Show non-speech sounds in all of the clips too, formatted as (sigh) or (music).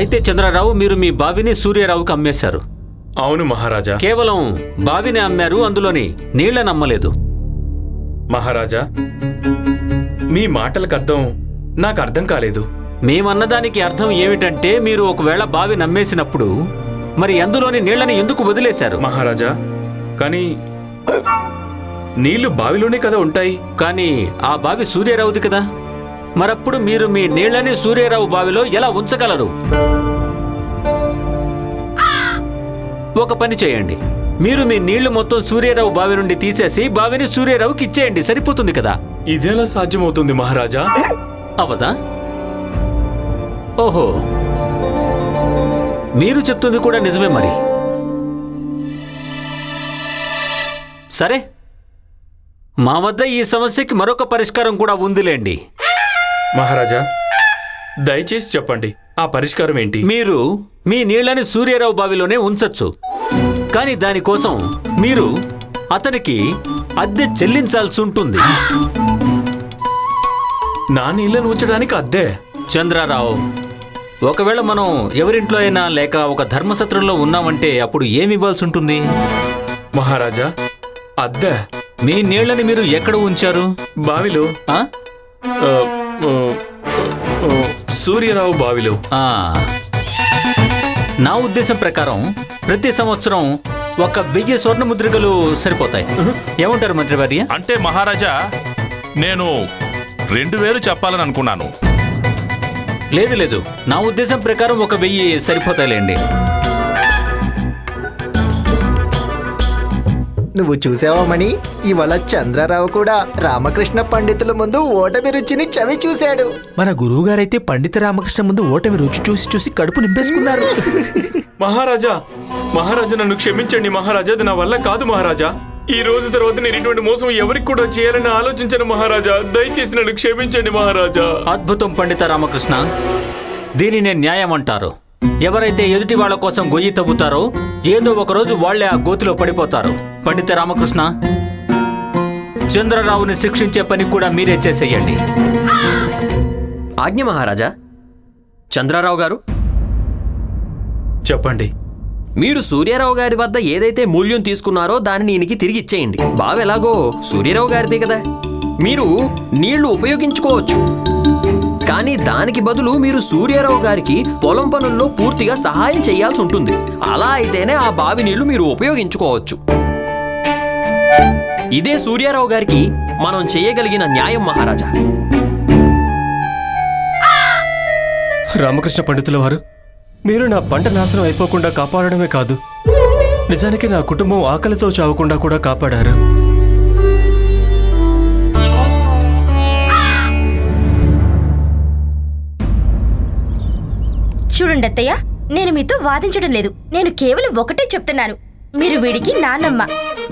అయితే చంద్రరావు మీరు మీ బావిని సూర్యరావుకి అమ్మేశారు. అవును మహారాజా. కేవలం బావిని అమ్మారు అందులోని నీళ్ళను అమ్మలేదు. మహారాజా మీ మాటలకు అర్థం నాకు అర్థం కాలేదు. మేమన్నదానికి అర్థం ఏమిటంటే మీరు ఒకవేళ బావి నమ్మేసినప్పుడు మరి అందులోని నీళ్ళని ఎందుకు వదిలేశారు? మహారాజా కానీ నీళ్ళు బావిలోనే కదా ఉంటాయి. కానీ ఆ బావి సూర్యరావుది కదా? మరప్పుడు మీరు మీ నీళ్ళని సూర్యరావు బావిలో ఎలా ఉంచగలరు? ఒక పని చేయండి. మీరు మీ నీళ్ళు మొత్తం సూర్యరావు బావి నుండి తీసేసి బావిని సూర్యరావుకి ఇచ్చేయండి. సరిపోతుంది కదా? ఇదెలా సాధ్యమవుతుంది మహారాజా? అవదా? ఓహో. మీరు చెప్తుంది కూడా నిజమే మరి. సరే. మా వద్ద ఈ సమస్యకి మరొక పరిష్కారం కూడా ఉందిలేండి. మహారాజా దయచేసి చెప్పండి ఆ పరిష్కారం ఏంటి? మీరు మీ నీళ్ళని సూర్యరావు బావిలోనే ఉంచొచ్చు. కానీ దానికోసం మీరు అతనికి అద్దె చెల్లించాల్సి ఉంటుంది. నా నీళ్ళను ఉంచడానికి అద్దే? చంద్రారావు ఒకవేళ మనం ఎవరింట్లో అయినా లేక ఒక ధర్మసత్రంలో ఉన్నామంటే అప్పుడు ఏమి ఇవ్వాల్సి ఉంటుంది? మహారాజా అద్దె. మీ నీళ్ళని మీరు ఎక్కడ ఉంచారు? బావిలో. ఆ, ఆ, సూర్యరావు బావిలో. ఆ. నా ఉద్దేశం ప్రకారం ప్రతి సంవత్సరం ఒక వెయ్యి స్వర్ణ ముద్రికలు సరిపోతాయి. ఏమంటారు మంత్రివర్య? అంటే మహారాజా నేను రెండు వేలు చెప్పాలని అనుకున్నాను. లేదు లేదు. నా ఉద్దేశం ప్రకారం ఒక వెయ్యి సరిపోతాయిలేండి. నువ్వు చూసావా మణి? ఇవాళ చంద్రరావు కూడా రామకృష్ణ పండితుల ముందు ఓటమి రుచిని చవి చూశాడు. మన గురువు గారైతే పండిత రామకృష్ణ ముందు ఓటమి రుచి చూసి చూసి కడుపు నింపేసుకున్నారు. మహారాజా మహారాజా నన్ను క్షమించండి మహారాజా అది నా వల్ల కాదు మహారాజా. ఈ రోజు తర్వాత నేను ఇటువంటి మోసం ఎవరికి కూడా చేయాలని ఆలోచించను మహారాజా. దయచేసి నన్ను క్షమించండి మహారాజా. అద్భుతం పండిత రామకృష్ణ దీనినే న్యాయం అంటారు. ఎవరైతే ఎదుటి వాళ్ళ కోసం గొయ్యి తవ్వుతారో ఏదో ఒక రోజు వాళ్ళే ఆ గోతిలో పడిపోతారు. పండిత రామకృష్ణ చంద్రరావుని శిక్షించే పని కూడా మీరే చేసేయండి. ఆజ్ఞ మహారాజా చంద్రారావు గారు? చెప్పండి. మీరు సూర్యారావు గారి వద్ద ఏదైతే మూల్యం తీసుకున్నారో దానిని ఈయనకి తిరిగి ఇచ్చేయండి. బావి ఎలాగో సూర్యారావు గారిదే కదా. మీరు నీళ్ళు ఉపయోగించుకోవచ్చు. కానీ దానికి బదులు మీరు సూర్యారావు గారికి పొలం పనుల్లో పూర్తిగా సహాయం చేయాల్సి ఉంటుంది. అలా అయితేనే ఆ బావి నీళ్ళు మీరు ఉపయోగించుకోవచ్చు. ఇదే సూర్యారావు గారికి మనం చేయగలిగిన న్యాయం మహారాజా. రామకృష్ణ పండితుల వారు మీరు నా పంట నాశనం అయిపోకుండా కాపాడడమే కాదు. నిజానికి నా కుటుంబం ఆకలితో చావకుండా కూడా కాపాడారు. అత్తయ్య నేను మీతో వాదించడం లేదు. నేను కేవలం ఒకటే చెప్తున్నాను. మీరు వీడికి నాన్నమ్మ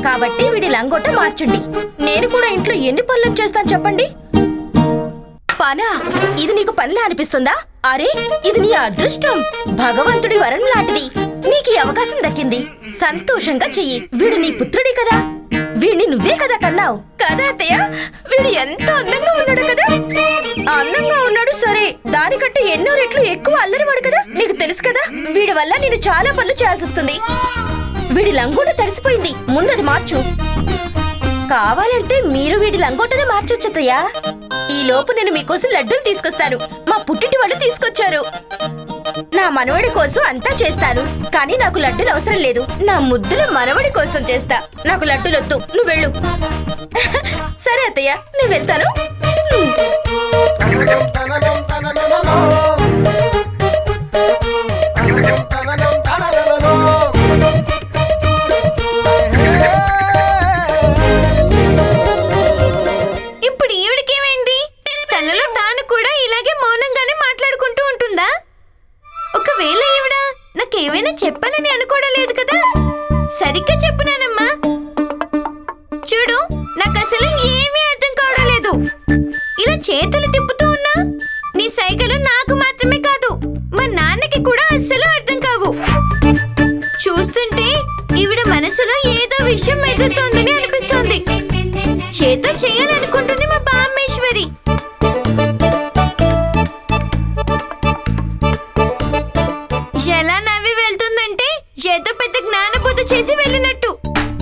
కాబట్టి వీడి లంగోట మార్చండి. నేను కూడా ఇంట్లో ఎన్ని పనులను చేస్తాను చెప్పండి? పనా ఇది నీకు పనిలా అనిపిస్తుందా? అరే ఇది నీ అదృష్టం. భగవంతుడి వరం లాంటిది. నీకు అవకాశం దక్కింది. సంతోషంగా చెయ్యి. వీడు నీ పుత్రుడి కదా. వీడిని నువ్వే కదా కన్నావు? కదా అత్తయ్య వీడు ఎంత అందంగా ఉన్నాడు కదా. అందంగా ఉన్నాడు సరే. దానికంటే ఎన్నో రెట్లు ఎక్కువ అల్లరివాడు కదా మీకు తెలుసు కదా. వీడి వల్ల నేను చాలా పనులు చేయాల్సి వస్తుంది. వీడి లంగోట తడిసిపోయింది. ముందు అది మార్చు. కావాలంటే మీరు వీడి లంగోటనే మార్చొచ్చతయ్యా ఈ లోపు నేను మీకోసం లడ్డూలు తీసుకొస్తాను. మా పుట్టింటి వాళ్ళు తీసుకొచ్చారు. నా మనవడి కోసం అంతా చేస్తాను. కానీ నాకు లడ్డూలు అవసరం లేదు. నా ముద్దుల మనవడి కోసం చేస్తా. నాకు లడ్డూలు వద్దు నువ్వు వెళ్ళు. (laughs) సరే అత్తయ్య నేను వెళ్తాను. ఇప్పుడు ఈవిడికేమైంది? తనలో తాను కూడా ఇలాగే మౌనంగానే మాట్లాడుకుంటూ ఉంటుందా? ఒకవేళ ఈవిడ నాకేమైనా చెప్పాలని అనుకోవడం లేదు కదా? సరిగ్గా చెప్పునానమ్మా. చూడు నాకు అసలు ఏమీ అర్థం కావడం లేదు. ఇలా చేతులు తిప్పుతూ ఉన్నా నీ సైకిల్ నాకు మాత్రమే కాదు మా నాన్నకి కూడా అస్సలు అర్థం కావు. చూస్తుంటే ఈవిడ మనసులో ఏదో విషయం ఎదురుతోందని అనిపిస్తోంది. చేతో చేయాలనుకుంటుంది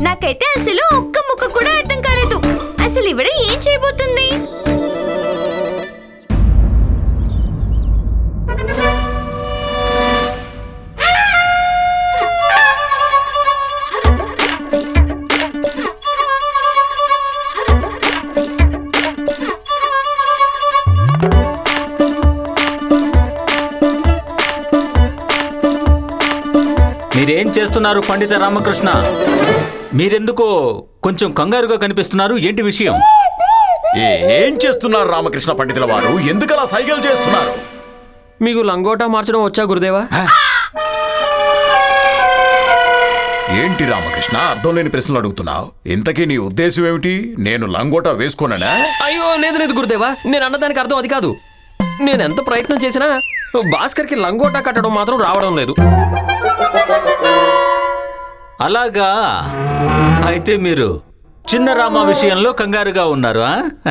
నాకైతే అసలు ఒక్క ముక్క కూడా అర్థం కాలేదు. అసలు ఇవిడ ఏం చేయబోతుంది? మీరేం చేస్తున్నారు పండిత రామకృష్ణ? మీరెందుకో కొంచెం కంగారుగా కనిపిస్తున్నారు? ఏంటి విషయం? ఏ- చేస్తున్నారు రామకృష్ణ పండితుల వారు? ఎందుకలా సైకిల్ చేస్తున్నారు? మీకు లంగోటా మార్చడం వచ్చా గురుదేవా? ఏంటి రామకృష్ణ అర్థం లేని ప్రశ్నలు అడుగుతున్నావు? ఇంతకీ నీ ఉద్దేశం ఏమిటి? నేను లంగోటా వేసుకోననా? అయ్యో లేదు లేదు గురుదేవా. నేను అన్నదానికి అర్థం అది కాదు. నేను ఎంత ప్రయత్నం చేసినా భాస్కర్కి లంగోటా కట్టడం మాత్రం రావడం లేదు. అలాగా? అయితే మీరు చిన్న రామ విషయంలో కంగారుగా ఉన్నారు?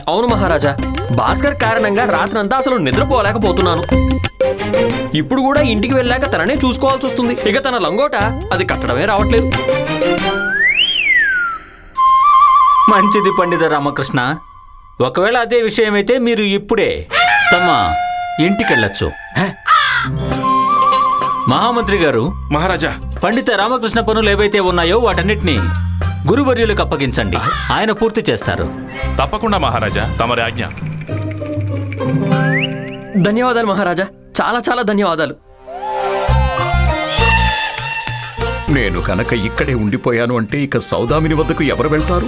అవును మహారాజా. భాస్కర్ కారణంగా రాత్రంతా అసలు నిద్రపోలేకపోతున్నాను. ఇప్పుడు కూడా ఇంటికి వెళ్ళాక తననే చూసుకోవాల్సి వస్తుంది. ఇక తన లంగోట అది కట్టడమే రావట్లేదు. మంచిది పండిత రామకృష్ణ. ఒకవేళ అదే విషయమైతే మీరు ఇప్పుడే తమ ఇంటికెళ్ళొచ్చు. మహామంత్రి గారు మహారాజా. పండిత రామకృష్ణ పనులు ఏవైతే ఉన్నాయో వాటన్నిటినీ గురువర్యులకు అప్పగించండి. ఆయన పూర్తి చేస్తారు. తప్పకుండా మహారాజా. తమరి ఆజ్ఞ. ధన్యవాదాలు మహారాజా. చాలా చాలా ధన్యవాదాలు. నేను కనుక ఇక్కడే ఉండిపోయాను అంటే ఇక సౌదామిని వద్దకు ఎవరు వెళ్తారు?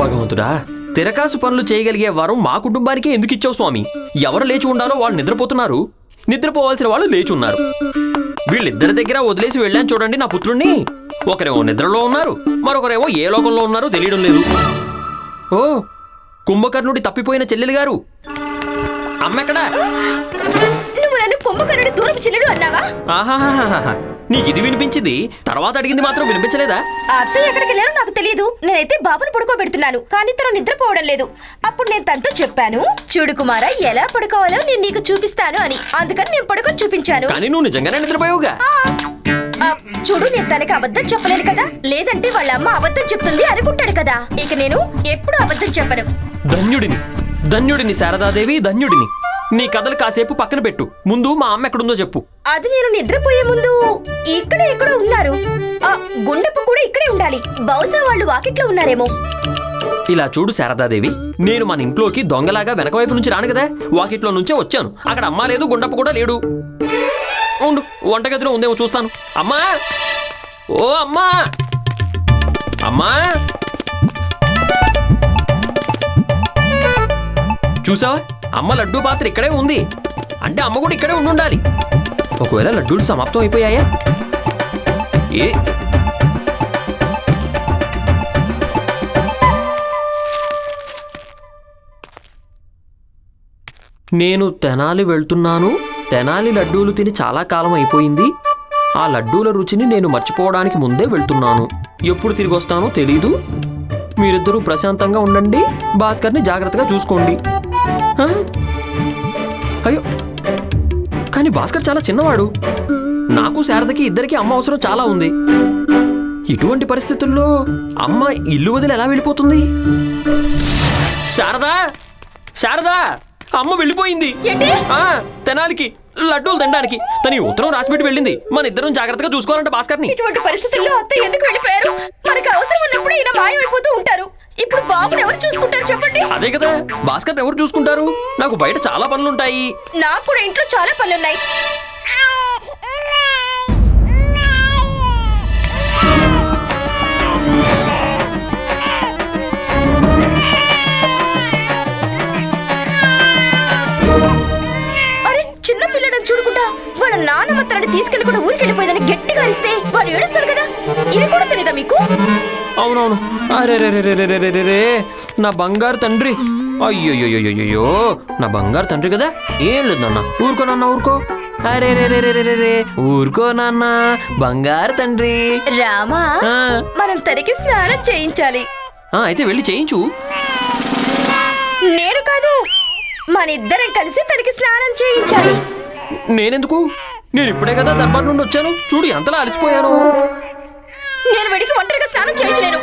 భగవంతుడా తిరకాసు పనులు చేయగలిగే వరం మా కుటుంబానికే ఎందుకు ఇచ్చావు స్వామి? ఎవరు లేచి ఉండాలో వాళ్ళు నిద్రపోతున్నారు. నిద్రపోవాల్సిన వాళ్ళు లేచి ఉన్నారు. వీళ్ళిద్దరి దగ్గర వదిలేసి వెళ్ళాను చూడండి నా పుత్రుణ్ణి. ఒకరేమో నిద్రలో ఉన్నారు మరొకరేమో ఏ లోకంలో ఉన్నారో తెలియడం లేదు. ఓ కుంభకర్ణుడి తప్పిపోయిన చెల్లెలు గారు. అమ్మెక్కడా? నువ్వు నన్ను కుంభకరుడు దూరపు చిల్లుడు అన్నావా? నీకు ఇది వినిపించింది? తర్వాత అడిగింది మాత్రం వినిపించలేదా? అత్తయ్య ఎక్కడికి వెళ్ళారో నాకు తెలియదు నేనైతే బాబుని పడుకోబెడుతున్నాను కానీ తను నిద్రపోవడం లేదు. అప్పుడు నేను తనతో చెప్పాను చూడు కుమార ఎలా పడుకోవాలో నేను నీకు చూపిస్తాను అని. అందుకని నేను పడుకొని చూపించాను. కానీ నువ్వు నిజంగానే నిద్రపోయావుగా? ఆ, ఆ, చూడు నేను తనకి అబద్ధం చెప్పలేను కదా. లేదంటే వాళ్ళ అమ్మ అబద్ధం చెప్తుంది అనుకుంటాడు కదా. ఇక నేను ఎప్పుడు అబద్ధం చెప్పను. ధన్యుడిని. ధన్యుడిని శారదాదేవి ధన్యుడిని. నీ కథలు కాసేపు పక్కన పెట్టు. ముందు మా అమ్మ ఎక్కడుందో చెప్పు. అది నేను నిద్రపోయే ముందు ఇక్కడే ఎక్కడో ఉన్నారు. ఆ గుండెపు కూడా ఇక్కడే ఉండాలి. బహుశా వాళ్ళు వాకిట్లో ఉన్నారేమో. ఇలా చూడు శారదాదేవి నేను మన ఇంట్లోకి దొంగలాగా వెనక వైపు నుంచి రాను కదా? వాకిట్లో నుంచే వచ్చాను. అక్కడ అమ్మ లేదు గుండప్ప కూడా లేడు. ఉండు వంటగదిలో ఉందేమో చూస్తాను. అమ్మా! ఓ అమ్మా! అమ్మా! చూసావా? అమ్మ లడ్డూ పాత్ర ఇక్కడే ఉంది. అంటే అమ్మ కూడా ఇక్కడే ఉండి ఉండాలి ఒకవేళ లడ్డూలు సమాప్తం అయిపోయాయా? ఏ? నేను తెనాలి వెళ్తున్నాను. తెనాలి లడ్డూలు తిని చాలా కాలం అయిపోయింది. ఆ లడ్డూల రుచిని నేను మర్చిపోవడానికి ముందే వెళ్తున్నాను. ఎప్పుడు తిరిగి వస్తానో తెలీదు. మీరిద్దరూ ప్రశాంతంగా ఉండండి. భాస్కర్ని జాగ్రత్తగా చూసుకోండి. అయ్యో. కానీ భాస్కర్ చాలా చిన్నవాడు. నాకు శారదకి ఇద్దరికి అమ్మ అవసరం చాలా ఉంది. ఇటువంటి పరిస్థితుల్లో అమ్మ ఇల్లు వదిలి ఎలా వెళ్ళిపోతుంది? శారదా! శారదా! అమ్మ వెళ్ళిపోయింది. తెనాలికి లడ్డూలు తినడానికి. తన ఉత్తరం రాసిపెట్టి వెళ్ళింది. మన ఇద్దరం జాగ్రత్తగా చూసుకోవాలంటే భాస్కర్ని. ఇటువంటి పరిస్థితుల్లో అత్త ఎందుకు వెళ్ళిపోయారు? మనకు అవసరం ఉన్నప్పుడు ఇలా మాయమైపోతూ ఉంటారు. ఇప్పుడు బాబుని ఎవరు చూసుకుంటారు చెప్పండి? అదే కదా భాస్కర్ ఎవరు చూసుకుంటారు? నాకు బయట చాలా పనులుంటాయి. నాకు కూడా ఇంట్లో చాలా పనులున్నాయి. అరే చిన్న పిల్లడని చూడకుండా వాళ్ళ నాన్నమ్మ తనని తీసుకెళ్ళకుండా ఊరికి చేస్తున్నావు అరే నా బంగారు తండ్రి. అయ్యోయ్యోయ్యోయ్యో నా బంగారు తండ్రి కదా? ఏం లేదు నాన్న. ఊరుకో నాన్న ఊరుకో. ఊరుకో నాన్న. బంగారు తండ్రి. రామా మనం తనకి స్నానం చేయించాలి. అయితే వెళ్ళి చేయించు. నేను కాదు మనిద్దరం కలిసి తనకి స్నానం చేయించాలి. నేనెందుకు? నేను ఇప్పుడే కదా దర్బార్ నుండి వచ్చాను. చూడు ఎంతలా అలసిపోయాను. నీకు ఒంటరిగా స్నానం చేయించలేను.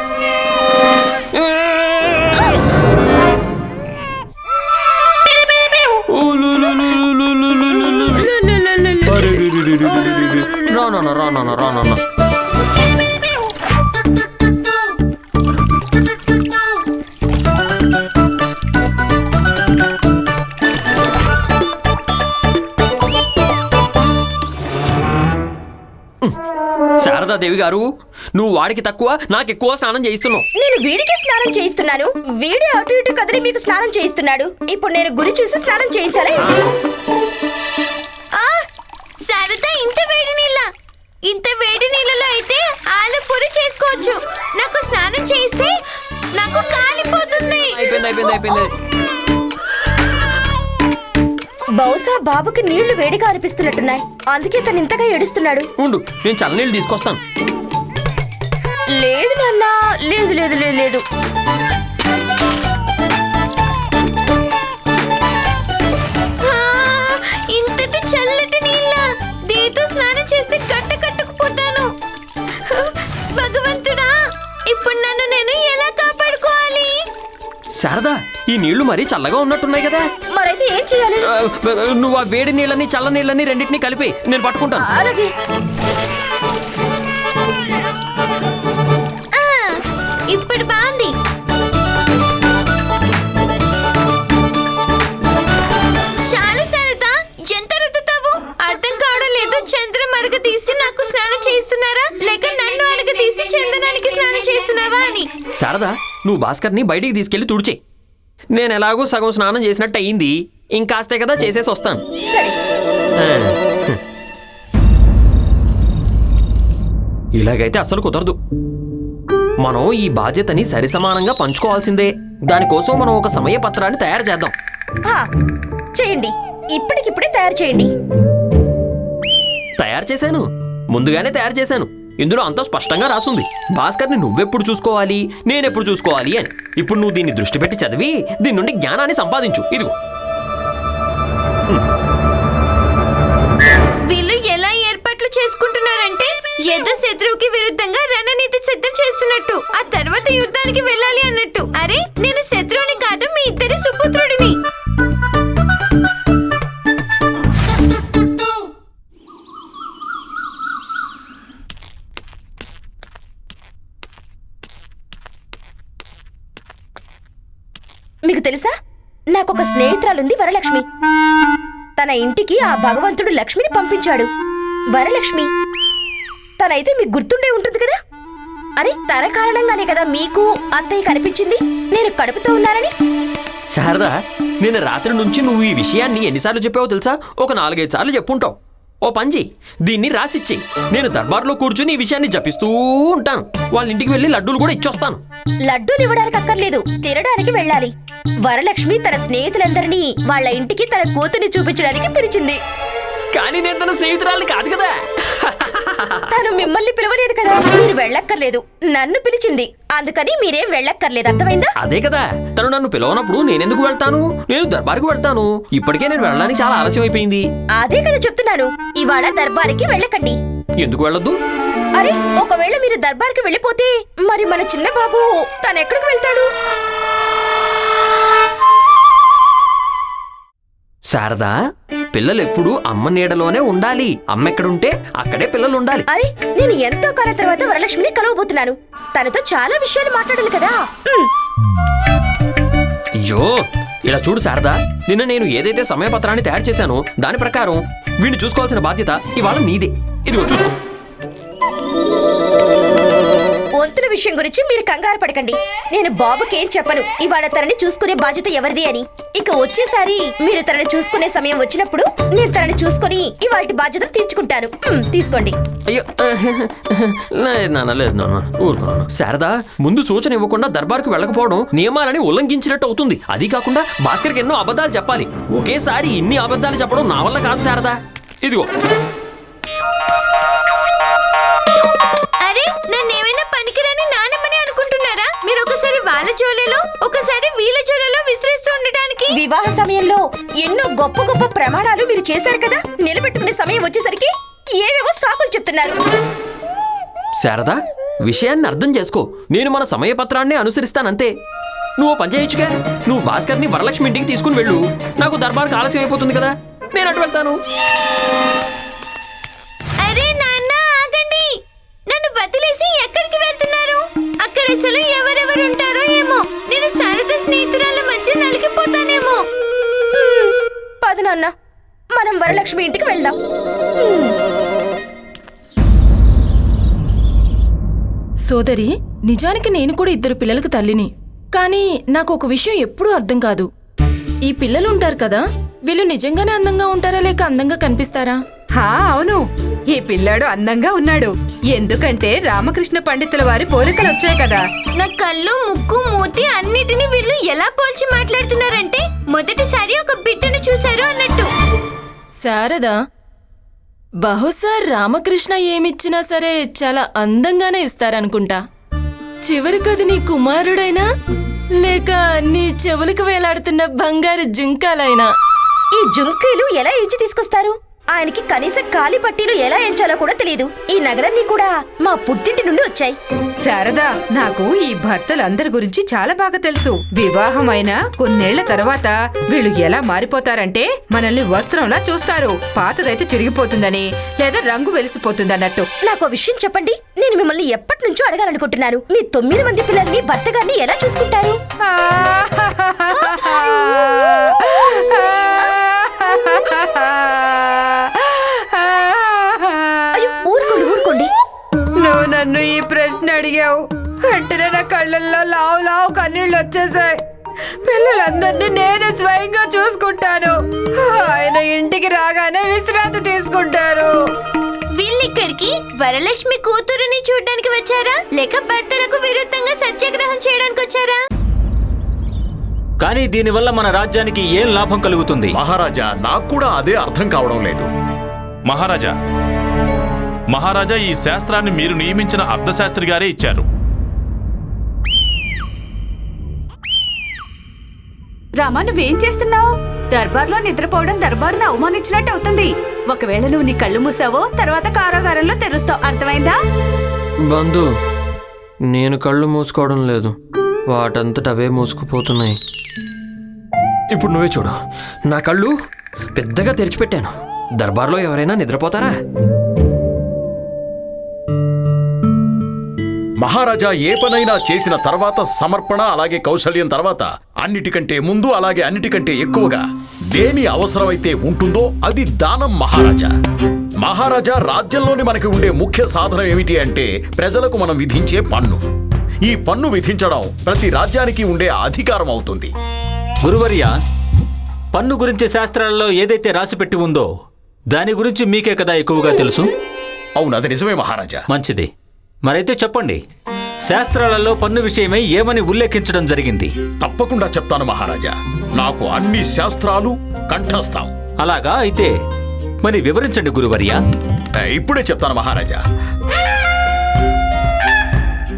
రానా రానా రానా శారదాదేవి గారు నువ్వు వాడికి తక్కువ నాకు ఎక్కువ స్నానం చేయిస్తున్నావు. నేను వీడికి స్నానం చేయిస్తున్నాను. వీడే అటు ఇటు కదిలి మీకు స్నానం చేయిస్తున్నాడు. ఇప్పుడు నేను గురి చూసి స్నానం చేయించాలి. ఆ శారద ఇంత వేడి నీళ్ళ. ఇంత వేడి నీళ్ళలో అయితే ఆలు పూరి చేసుకోవచ్చు. నాకు స్నానం చేస్తే నాకు కాలిపోతుంది. అయిపోయింది అయిపోయింది అయిపోయింది. బహుశా బాబుకి నీళ్ళు వేడిగా అనిపిస్తున్నట్టున్నాయి. అందుకే తను ఇంతగా ఏడుస్తున్నాడు. ఉండు నేను చల్లనీళ్ళు తీసుకొస్తాను. లేదు నాన్న లేదు లేదు లేదు లేదు. ఆ, ఇంతటి చల్లటి నీళ్ళ దీంతో స్నానం చేస్తే కట్ట కట్టుకుపోతాను. భగవంతుడా ఇప్పుడు నన్ను నేను ఎలా కాపాడుకోవాలి? శారదా ఈ నీళ్ళు మరీ చల్లగా ఉన్నట్టున్నాయి కదా. మరైతే ఏం చేయాలి? నువ్వు ఆ వేడి నీళ్ళని చల్ల నీళ్ళని రెండింటిని కలిపి నేను పట్టుకుంటాను. అలాగే. ఇప్పుడు బాగుంది. చాలు శారద ఎంత రుద్దుతావు? అర్థం కావడం లేదు. చంద్ర మరగ తీసి నాకు స్నానం చేస్తున్నారా లేక నన్ను అరగ తీసి చందనానికి స్నానం చేస్తున్నావా అని? శారదా నువ్వు భాస్కర్ని బయటికి తీసుకెళ్ళి తుడిచే. నేను ఎలాగో సగం స్నానం చేసినట్టు అయ్యింది ఇంకాస్తే కదా చేసేసి వస్తాను. సరే. ఇలాగైతే అస్సలు కుదరదు. మనం ఈ బాధ్యతని సరిసమానంగా పంచుకోవాల్సిందే. దానికోసం మనం ఒక సమయ పత్రాన్ని తయారు చేద్దాం. ఆ, చేయండి. ఇప్పటికిప్పుడే తయారు చేయండి. తయారు చేశాను. ముందుగానే తయారు చేశాను. ఇందులో అంతా స్పష్టంగా రాసుంది. భాస్కర్ని నువ్వెప్పుడు చూసుకోవాలి? నేనెప్పుడు చూసుకోవాలి అని. ఇప్పుడు నువ్వు దీన్ని దృష్టి పెట్టి చదివి దీని నుండి జ్ఞానాన్ని సంపాదించు. ఇదిగో. వీళ్ళు ఎలా ఏర్పాట్లు చేసుకుంటున్నారంటే ఏదో శత్రువుకి విరుద్ధంగా రణనీతి సిద్ధం చేస్తున్నట్టు ఆ తర్వాత యుద్ధానికి వెళ్ళాలి అన్నట్టు. అరే నేను శత్రువుని కాదు మీ ఇద్దరి సుపుత్రుడిని. మీకు తెలుసా? నాకొక స్నేహితురాలుంది వరలక్ష్మి. తన ఇంటికి ఆ భగవంతుడు లక్ష్మిని పంపించాడు. వరలక్ష్మి తనైతే మీకు గుర్తుండే ఉంటుంది కదా? అరే తన కారణంగానే కదా మీకు అత్తయ్య కనిపించింది? నేను కడుపుతో ఉన్నానని? శారదా నిన్న రాత్రి నుంచి నువ్వు ఈ విషయాన్ని ఎన్నిసార్లు చెప్పావో తెలుసా? ఒక నాలుగైదు సార్లు చెప్పుంటావు. ఓ పంజి దీన్ని రాసిచ్చేయి. నేను దర్బార్లో కూర్చుని ఈ విషయాన్ని జపిస్తూ ఉంటాను. వాళ్ళ ఇంటికి వెళ్ళి లడ్డూలు కూడా ఇచ్చొస్తాను. లడ్డూలు ఇవ్వడానికి అక్కర్లేదు. తినడానికి వెళ్ళాలి. వరలక్ష్మి తన స్నేహితులందరినీ వాళ్ళ ఇంటికి తన కూతుర్ని చూపించడానికి పిలిచింది. కానీ నేను తన స్నేహితురాలిని కాదు కదా. తను మిమ్మల్ని పిలవలేదు కదా. మీరు వెళ్ళక్కర్లేదు. నన్ను పిలిచింది. అందుకని మీరేం వెళ్ళక్కర్లేదు. అర్థమైందా? అదే కదా. తను నన్ను పిలవనప్పుడు నేనెందుకు వెళ్తాను? నేను దర్బార్కి వెళ్తాను. ఇప్పటికే నేను వెళ్ళడానికి చాలా ఆలస్యం అయిపోయింది అదే కదా చెప్తున్నాను. ఇవాళ దర్బారికి వెళ్ళకండి. ఎందుకు వెళ్ళొద్దు? అరే ఒకవేళ మీరు దర్బార్కి వెళ్ళిపోతే మరి మన చిన్న బాబు తను ఎక్కడికి వెళ్తాడు? శారదా? పిల్లలు ఎప్పుడు అమ్మ నీడలోనే ఉండాలి. అమ్మ ఎక్కడుంటే అక్కడే పిల్లలు ఉండాలి అరే నేను ఎంతో కాలం తర్వాత వరలక్ష్మిని కలవబోతున్నాను. తనతో చాలా విషయాలు మాట్లాడాలి కదా. ఉమ్, అయ్యో ఇలా చూడు శారదా నిన్న నేను ఏదైతే సమయపత్రాన్ని తయారు చేశానో దాని ప్రకారం వీడిని చూసుకోవాల్సిన బాధ్యత ఇవాళ నీదే. ఇదిగో చూసుకో. వంతుల విషయం గురించి మీరు కంగారు పడకండి. నేను ఏం చెప్పను. ఇవాళ తనని చూసుకునే బాధ్యత ఎవరిది అని. ఇక వచ్చేసారి మీరు తనని చూసుకునే సమయం వచ్చినప్పుడు నేను తనని చూసుకుని ఇవాళ బాధ్యత తీర్చుకుంటాను. తీసుకోండి. అయ్యో (laughs) లేదు నాన్న లేదు నాన్న ఊరుకున్నాను శారదా ముందు సూచన ఇవ్వకుండా దర్బార్కు వెళ్ళకపోవడం నియమాలని ఉల్లంఘించినట్టు అవుతుంది. అది కాకుండా భాస్కర్కి ఎన్నో అబద్ధాలు చెప్పాలి. ఒకేసారి ఇన్ని అబద్ధాలు చెప్పడం నా వల్ల కాదు శారదా. ఇదిగో. ఒకసారి వాళ్ళ జోలలో ఒకసారి వీళ్ళ జోలలో విసిరిస్తూ ఉండడానికి ఇక్కడికి వివాహ సమయంలో ఎన్నో గొప్ప గొప్ప ప్రమాణాలు మీరు చేశారు కదా? నిలబెట్టుకునే సమయం వచ్చేసరికి ఏవేవో సాకులు చెప్తున్నారు. శారదా విషయాన్ని అర్థం చేసుకో. నేను మన సమయపత్రాన్ని అనుసరిస్తానంతే. నువ్వు ఓ పని చేయొచ్చుగా నువ్వు భాస్కర్ని వరలక్ష్మి ఇంటికి తీసుకుని వెళ్ళు. నాకు దర్బార్కి ఆలస్యం అయిపోతుంది కదా. నేను అటు వెళ్తాను. సోదరి నిజానికి నేను కూడా ఇద్దరు పిల్లలకు తల్లిని. కానీ నాకు ఒక విషయం ఎప్పుడూ అర్థం కాదు. ఈ పిల్లలు ఉంటారు కదా వీళ్ళు నిజంగానే అందంగా ఉంటారా లేక అందంగా కనిపిస్తారా? హా అవును. ఈ పిల్లాడు అందంగా ఉన్నాడు. ఎందుకంటే రామకృష్ణ పండితుల వారి పోలికలు వచ్చాయి కదా. నా కళ్ళు ముక్కు మూతి అన్నిటిని వీళ్ళు ఎలా పోల్చి మాట్లాడుతున్నారంటే మొదటిసారి ఒక బిడ్డను చూశారు అన్నట్టు. శారదా బహుశా రామకృష్ణ ఏమిచ్చినా సరే చాలా అందంగానే ఇస్తారనుకుంటా. చివరికది నీ కుమారుడైనా? లేక నీ చెవులకు వేలాడుతున్న బంగారు జింకాలైనా? ఈ జుంకీలు ఎలా ఇచ్చి తీసుకొస్తారు? ఆయనకి కనీసం కాలి పట్టీలు ఎలా ఎంచాలో కూడా తెలియదు ఈ నగలన్నీ కూడా మా పుట్టింటి నుండి వచ్చాయి. శారదా నాకు ఈ భర్తలందరి గురించి చాలా బాగా తెలుసు. వివాహమైన కొన్నేళ్ళ తర్వాత వీళ్ళు ఎలా మారిపోతారంటే మనల్ని వస్త్రంలా చూస్తారు. పాతదైతే చిరిగిపోతుందని లేదా రంగు వెలిసిపోతుందన్నట్టు. నాకు విషయం చెప్పండి. నేను మిమ్మల్ని ఎప్పటి నుంచో అడగాలనుకుంటున్నాను మీ తొమ్మిది మంది పిల్లల్ని భర్త గారిని ఎలా చూసుకుంటారు? అడిగావు. వెంటనే నా కళ్ళల్లో లావు లావు కన్నీళ్ళు వచ్చేసాయి పిల్లలందరినీ నేనే స్వయంగా చూసుకుంటాను. ఆయన ఇంటికి రాగానే విశ్రాంతి తీసుకుంటారు. వీళ్ళిక్కడికి వరలక్ష్మి కూతురుని చూడ్డానికి వచ్చారా? లేక భర్తలకు విరుద్ధంగా సత్యాగ్రహం చేయడానికి వచ్చారా? కానీ దీనివల్ల మన రాజ్యానికి ఏం లాభం కలుగుతుంది? మహారాజా నాకు కూడా అదే అర్థం కావడం లేదు. మహారాజా మహారాజా ఈ శాస్త్రాన్ని మీరు నియమించిన అర్థశాస్త్రి గారే ఇచ్చారు. రామా నువ్వేం చేస్తున్నావు? దర్బార్లో నిద్రపోవడం దర్బారును అవమానించినట్టు అవుతుంది. ఒకవేళ నువ్వు నీ కళ్ళు మూసావో తర్వాత కారాగారంలో తెరుస్తావు. అర్థమైందా? బంధు నేను కళ్ళు మూసుకోవడం లేదు. వాటంతట అవే మూసుకుపోతున్నాయి. ఇప్పుడు నువ్వే చూడు. నా కళ్ళు పెద్దగా తెరిచిపెట్టాను. దర్బార్లో ఎవరైనా నిద్రపోతారా? మహారాజా ఏ పనైనా చేసిన తర్వాత సమర్పణ అలాగే కౌశల్యం తర్వాత అన్నిటికంటే ముందు అలాగే అన్నిటికంటే ఎక్కువగా దేని అవసరమైతే ఉంటుందో అది దానం మహారాజా. మహారాజా రాజ్యంలోని మనకి ఉండే ముఖ్య సాధనం ఏమిటి అంటే ప్రజలకు మనం విధించే పన్ను. ఈ పన్ను విధించడం ప్రతి రాజ్యానికి ఉండే అధికారం అవుతుంది. గురువర్య పన్ను గురించి శాస్త్రాలలో ఏదైతే రాసిపెట్టి ఉందో దాని గురించి మీకే కదా ఎక్కువగా తెలుసు? అవును అది నిజమే మహారాజా. మంచిది. మరైతే చెప్పండి. శాస్త్రాలలో పన్ను విషయమై ఏమని ఉల్లేఖించడం జరిగింది? తప్పకుండా చెప్తాను మహారాజా. నాకు అన్ని శాస్త్రాలు కంఠస్థం. అలాగా అయితే మరి వివరించండి గురువర్య. ఇప్పుడే చెప్తాను మహారాజా.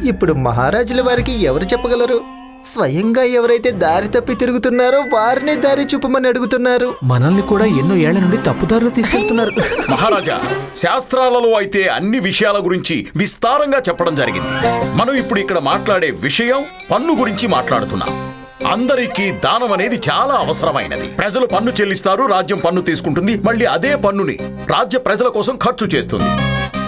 ఇప్పుడు మహారాజుల వారికి ఎవరు చెప్పగలరు? స్వయంగా ఎవరైతే దారి తప్పి తిరుగుతున్నారో వారిని దారి చూపమని అడుగుతున్నారు. మనల్ని కూడా ఎన్నో ఏళ్ళ నుండి తప్పుదారులు తీసుకెళ్తున్నారు. మహారాజా శాస్త్రాలలో అయితే అన్ని విషయాల గురించి విస్తారంగా చెప్పడం జరిగింది. మనం ఇప్పుడు ఇక్కడ మాట్లాడే విషయం పన్ను గురించి మాట్లాడుతున్నాం. అందరికీ దానం అనేది చాలా అవసరమైనది. ప్రజలు పన్ను చెల్లిస్తారు రాజ్యం పన్ను తీసుకుంటుంది మళ్ళీ అదే పన్నుని రాజ్య ప్రజల కోసం ఖర్చు చేస్తుంది.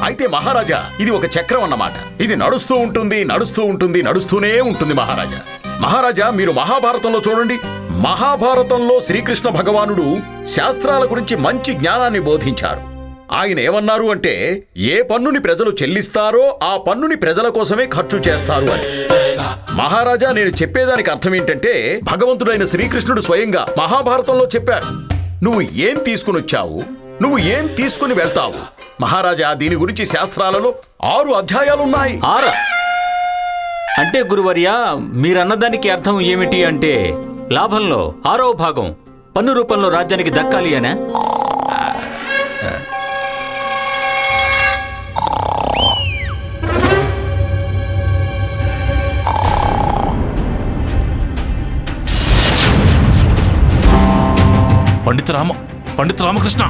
అయితే మహారాజా ఇది ఒక చక్రం అన్నమాట. ఇది నడుస్తూ ఉంటుంది నడుస్తూ ఉంటుంది నడుస్తూనే ఉంటుంది మహారాజా. మహారాజా మీరు మహాభారతంలో చూడండి. మహాభారతంలో శ్రీకృష్ణ భగవానుడు శాస్త్రాల గురించి మంచి జ్ఞానాన్ని బోధించారు. ఆయన ఏమన్నారు అంటే ఏ పన్నుని ప్రజలు చెల్లిస్తారో ఆ పన్నుని ప్రజల కోసమే ఖర్చు చేస్తారు అని. మహారాజా నేను చెప్పేదానికి అర్థం ఏంటంటే భగవంతుడైన శ్రీకృష్ణుడు స్వయంగా మహాభారతంలో చెప్పారు. నువ్వు ఏం తీసుకుని వచ్చావు నువ్వు ఏం తీసుకుని వెళ్తావు? మహారాజా దీని గురించి శాస్త్రాలలో ఆరు అధ్యాయాలున్నాయి. ఆరా? అంటే గురువర్య మీరన్నదానికి అర్థం ఏమిటి అంటే లాభంలో ఆరో భాగం పన్ను రూపంలో రాజ్యానికి దక్కాలి అనే? పండిత రామ పండిత రామకృష్ణ